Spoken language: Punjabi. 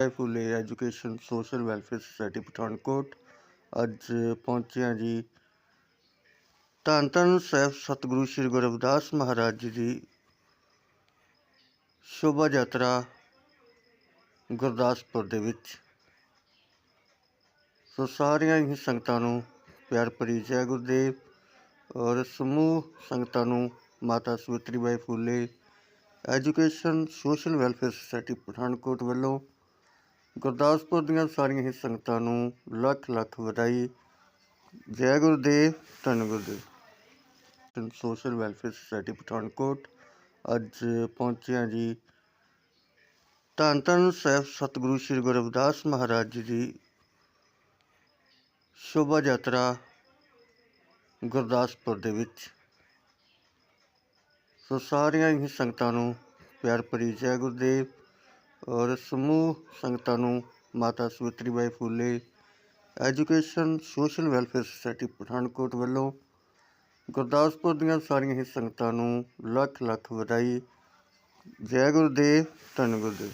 Jai Phule education social welfare society Pathankot ਅੱਜ ਪਹੁੰਚਿਆ ਜੀ ਧੰਨ ਧੰਨ ਸਾਹਿਬ ਸਤਿਗੁਰੂ ਸ੍ਰੀ ਗੁਰੂ ਰਵਿਦਾਸ ਮਹਾਰਾਜ ਜੀ ਦੀ ਸ਼ੋਭਾ ਯਾਤਰਾ ਗੁਰਦਾਸਪੁਰ ਦੇ ਵਿੱਚ। ਸੋ ਸਾਰੀਆਂ ਹੀ ਸੰਗਤਾਂ ਨੂੰ ਪਿਆਰ ਭਰੀ ਜੈ ਗੁਰਦੇਵ ਔਰ ਸਮੂਹ ਸੰਗਤਾਂ ਨੂੰ ਮਾਤਾ Savitri Bai Phule. Education social welfare society Pathankot ਵੱਲੋਂ ਗੁਰਦਾਸਪੁਰ ਦੀਆਂ ਸਾਰੀਆਂ ਹੀ ਸੰਗਤਾਂ ਨੂੰ ਲੱਖ ਲੱਖ ਵਧਾਈ। ਜੈ ਗੁਰਦੇਵ, ਧੰਨ Gurdev. Social welfare society Pathankot. ਅੱਜ ਪਹੁੰਚਿਆ ਜੀ ਧੰਨ ਧੰਨ ਸਾਹਿਬ ਸਤਿਗੁਰੂ ਸ੍ਰੀ ਗੁਰੂ ਰਵਿਦਾਸ ਮਹਾਰਾਜ ਜੀ ਦੀ ਸ਼ੋਭਾ ਯਾਤਰਾ ਗੁਰਦਾਸਪੁਰ ਦੇ ਵਿੱਚ। ਸੋ ਸਾਰੀਆਂ ਹੀ ਸੰਗਤਾਂ ਨੂੰ ਪਿਆਰ ਭਰੀ ਜੈ ਗੁਰਦੇਵ। ਔਰ ਸਮੂਹ ਸੰਗਤਾਂ ਨੂੰ ਮਾਤਾ Savitri Bai Phule, education, social welfare society Pathankot ਵੱਲੋਂ ਗੁਰਦਾਸਪੁਰ ਦੀਆਂ ਸਾਰੀਆਂ ਹੀ ਸੰਗਤਾਂ ਨੂੰ ਲੱਖ ਲੱਖ ਵਧਾਈ। ਜੈ ਗੁਰਦੇਵ, ਧੰਨ ਗੁਰਦੇਵ।